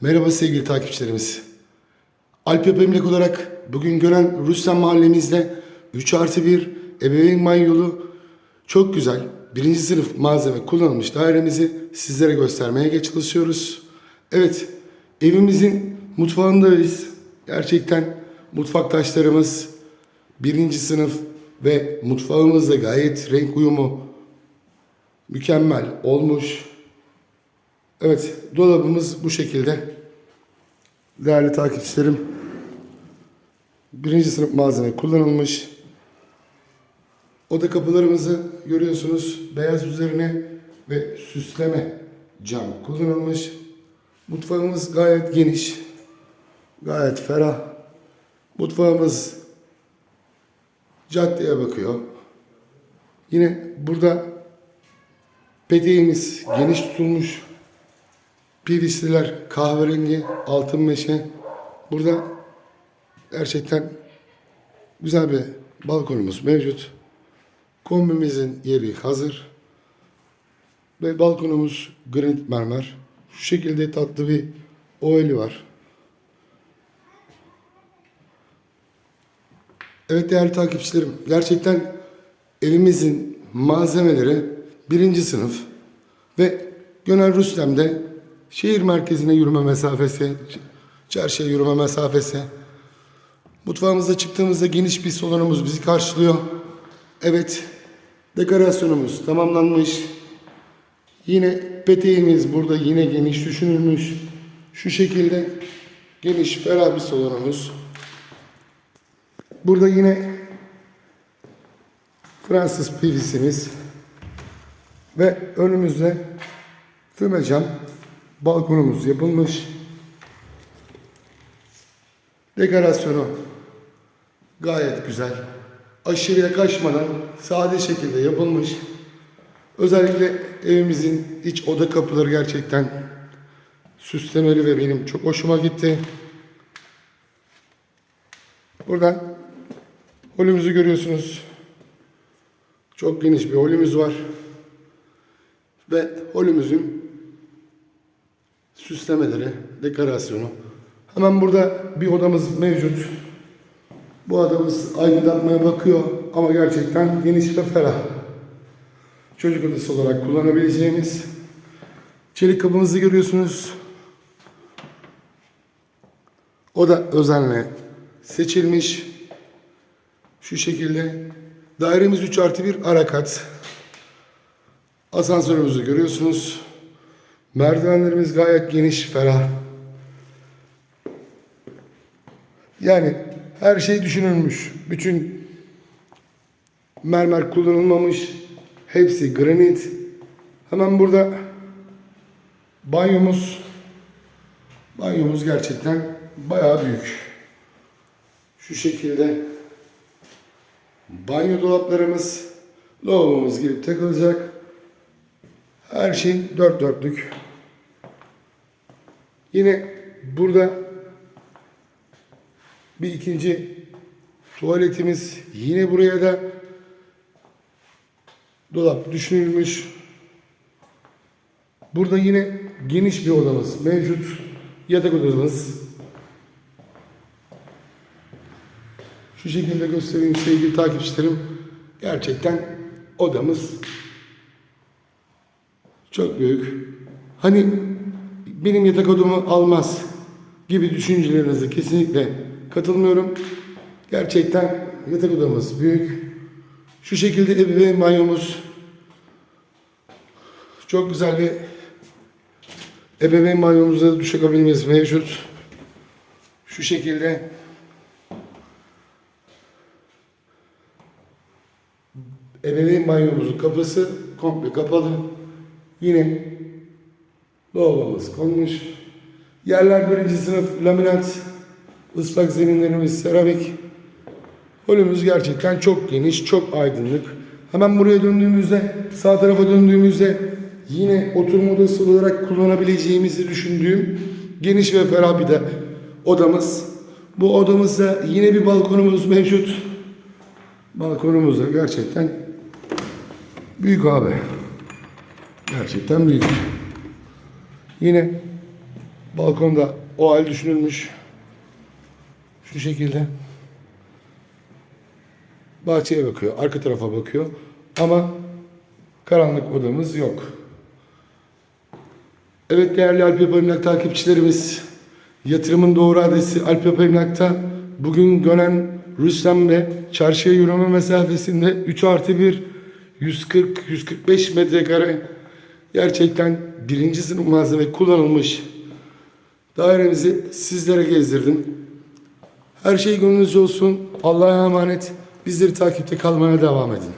Merhaba sevgili takipçilerimiz. Alp Yapı Emlak olarak bugün Gönen Rüstem mahallemizde 3 artı 1 ebeveyn manyolu çok güzel birinci sınıf malzeme kullanılmış dairemizi sizlere göstermeye çalışıyoruz. Evet evimizin mutfağındayız. Gerçekten mutfak taşlarımız birinci sınıf ve mutfağımızda gayet renk uyumu mükemmel olmuş. Evet, dolabımız bu şekilde. Değerli takipçilerim, birinci sınıf malzeme kullanılmış. Oda kapılarımızı görüyorsunuz. Beyaz üzerine ve süsleme cam kullanılmış. Mutfağımız gayet geniş. Gayet ferah. Mutfağımız caddeye bakıyor. Yine burada peteğimiz geniş tutulmuş. PVC'ler kahverengi, altın meşe. Burada gerçekten güzel bir balkonumuz mevcut. Kombimizin yeri hazır. Ve balkonumuz granit mermer. Şu şekilde tatlı bir ovali var. Evet değerli takipçilerim, gerçekten evimizin malzemeleri birinci sınıf ve Gönel Rüstem'de şehir merkezine yürüme mesafesi, çarşıya yürüme mesafesi. Mutfağımızda çıktığımızda geniş bir salonumuz bizi karşılıyor. Evet, dekorasyonumuz tamamlanmış. Yine peteğimiz burada yine geniş düşünülmüş. Şu şekilde geniş, ferah bir salonumuz. Burada yine Fransız PVC'miz ve önümüzde füme cam balkonumuz yapılmış. Dekorasyonu gayet güzel. Aşırıya kaçmadan sade şekilde yapılmış. Özellikle evimizin iç oda kapıları gerçekten süslemeli ve benim çok hoşuma gitti. Buradan holümüzü görüyorsunuz. Çok geniş bir holümüz var. Ve holümüzün süslemeleri, dekorasyonu. Hemen burada bir odamız mevcut. Bu odamız aydınlatmaya bakıyor ama gerçekten geniş ve ferah. Çocuk odası olarak kullanabileceğimiz çelik kapımızı görüyorsunuz. O da özenle seçilmiş. Şu şekilde. Dairemiz 3 artı 1 ara kat. Asansörümüzü görüyorsunuz. Merdivenlerimiz gayet geniş, ferah. Yani her şey düşünülmüş. Bütün mermer kullanılmamış. Hepsi granit. Hemen burada banyomuz. Banyomuz gerçekten bayağı büyük. Şu şekilde banyo dolaplarımız, lavabomuz girip takılacak. Her şey dört dörtlük. Yine burada bir ikinci tuvaletimiz. Yine buraya da dolap düşünülmüş. Burada yine geniş bir odamız mevcut. Yatak odamız. Şu şekilde göstereyim sevgili takipçilerim. Gerçekten odamız çok büyük. Hani benim yatak odamı almaz gibi düşüncelerinize kesinlikle katılmıyorum. Gerçekten yatak odamız büyük. Şu şekilde ebeveyn banyomuz çok güzel bir ebeveyn banyomuzda duş kabinimiz mevcut. Şu şekilde ebeveyn banyomuzun kapısı komple kapalı. Yine lavabomuz konmuş. Yerler birinci sınıf laminat, ıslak zeminlerimiz seramik. Holümüz gerçekten çok geniş, çok aydınlık. Hemen buraya döndüğümüzde, sağ tarafa döndüğümüzde yine oturma odası olarak kullanabileceğimizi düşündüğüm geniş ve ferah bir de odamız. Bu odamızda yine bir balkonumuz mevcut. Balkonumuz da gerçekten büyük abi. Gerçekten büyük. Yine Balkonda o hal düşünülmüş. Şu şekilde. Bahçeye bakıyor, arka tarafa bakıyor. Ama karanlık odamız yok. Evet değerli Alp Yapı Emlak takipçilerimiz, yatırımın doğru adresi Alp Yapı Emlak'ta bugün Gönen Rüstem'le çarşıya yürüme mesafesinde 3 artı 1 140-145 metrekare gerçekten birinci sınıf malzeme kullanılmış dairemizi sizlere gezdirdim. Her şey gönlünüzce olsun. Allah'a emanet. Bizleri takipte kalmaya devam edin.